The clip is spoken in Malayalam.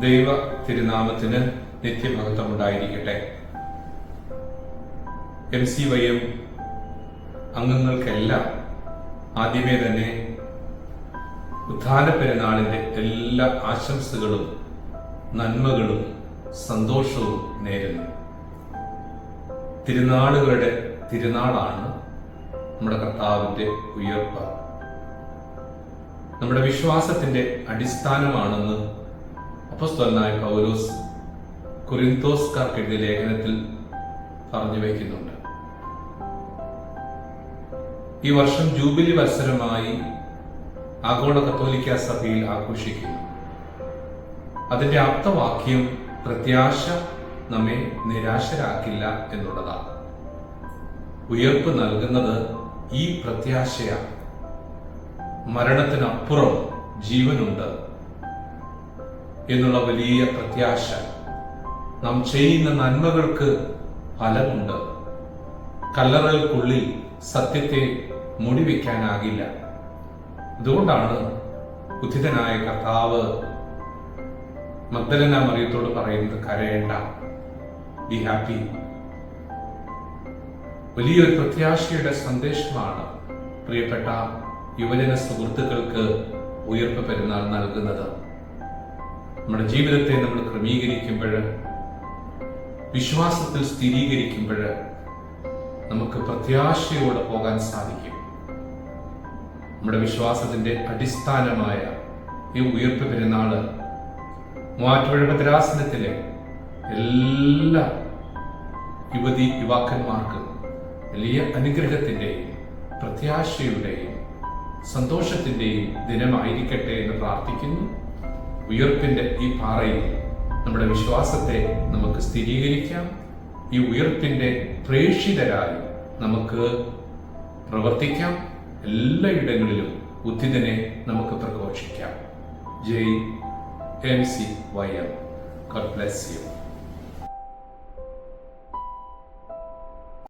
ദൈവ തിരുനാമത്തിന് നിത്യമഹത്വം ഉണ്ടായിരിക്കട്ടെ എം സി വൈ എം അംഗങ്ങൾക്കെല്ലാം ആദ്യമേ തന്നെ ഉദ്ധാന പെരുന്നാളിന്റെ എല്ലാ ആശംസകളും നന്മകളും സന്തോഷവും നേരുന്നു. തിരുനാളുകളുടെ തിരുനാളാണ് നമ്മുടെ കർത്താവിന്റെ ഉയർപ്പ്. നമ്മുടെ വിശ്വാസത്തിന്റെ അടിസ്ഥാനമാണെന്ന് അപ്പസ്തലനായ പൗലോസ് കുരിന്തോസ്കാർക്ക് എഴുതിയ ലേഖനത്തിൽ പറഞ്ഞു വയ്ക്കുന്നുണ്ട്. ഈ വർഷം ജൂബിലി മത്സരമായി ആഗോള കത്തോലിക്ക സഭയിൽ ആഘോഷിക്കുന്നു. അതിന്റെ ആപ്തവാക്യം പ്രത്യാശ നമ്മെ നിരാശരാക്കില്ല എന്നുള്ളതാണ്. ഉയർപ്പ് നൽകുന്നത് ഈ പ്രത്യാശയാണ് മരണത്തിനപ്പുറം ജീവനുണ്ട് എന്നുള്ള വലിയ പ്രത്യാശ. നാം ചെയ്യുന്ന നന്മകൾക്ക് ഫലമുണ്ട്. കല്ലറകൾക്കുള്ളിൽ സത്യത്തെ മുടിവെക്കാനാകില്ല. അതുകൊണ്ടാണ് ഉദ്ധിതനായ കർത്താവ് മഗ്ദലന മറിയത്തോട് പറയുന്നത് കരയേണ്ട. ബി ഹാപ്പി വലിയൊരു പ്രത്യാശയുടെ സന്ദേശമാണ് പ്രിയപ്പെട്ട യുവജന സുഹൃത്തുക്കൾക്ക് ഉയർപ്പ് പെരുന്നാൾ നൽകുന്നത്. നമ്മുടെ ജീവിതത്തെ നമ്മൾ ക്രമീകരിക്കുമ്പോൾ വിശ്വാസത്തിൽ സ്ഥിരീകരിക്കുമ്പോൾ നമുക്ക് പ്രത്യാശയോടെ പോകാൻ സാധിക്കും. നമ്മുടെ വിശ്വാസത്തിന്റെ അടിസ്ഥാനമായ ഈ ഉയർപ്പ് പെരുന്നാൾ മൂവാറ്റുപുഴ ഭദ്രാസനത്തിലെ എല്ലാ യുവതി യുവാക്കന്മാർക്കും വലിയ അനുഗ്രഹത്തിന്റെയും പ്രത്യാശയുടെയും സന്തോഷത്തിന്റെയും ദിനമായിരിക്കട്ടെ എന്ന് പ്രാർത്ഥിക്കുന്നു. ഉയർപ്പിന്റെ ഈ പാറയിൽ നമ്മുടെ വിശ്വാസത്തെ നമുക്ക് സ്ഥിരീകരിക്കാം. ഈ ഉയർപ്പിന്റെ പ്രേക്ഷിതരായി നമുക്ക് പ്രവർത്തിക്കാം. എല്ലായിടങ്ങളിലും ബുദ്ധിതനെ നമുക്ക് പ്രഘോഷിക്കാം. ജയ് M C Y M God bless you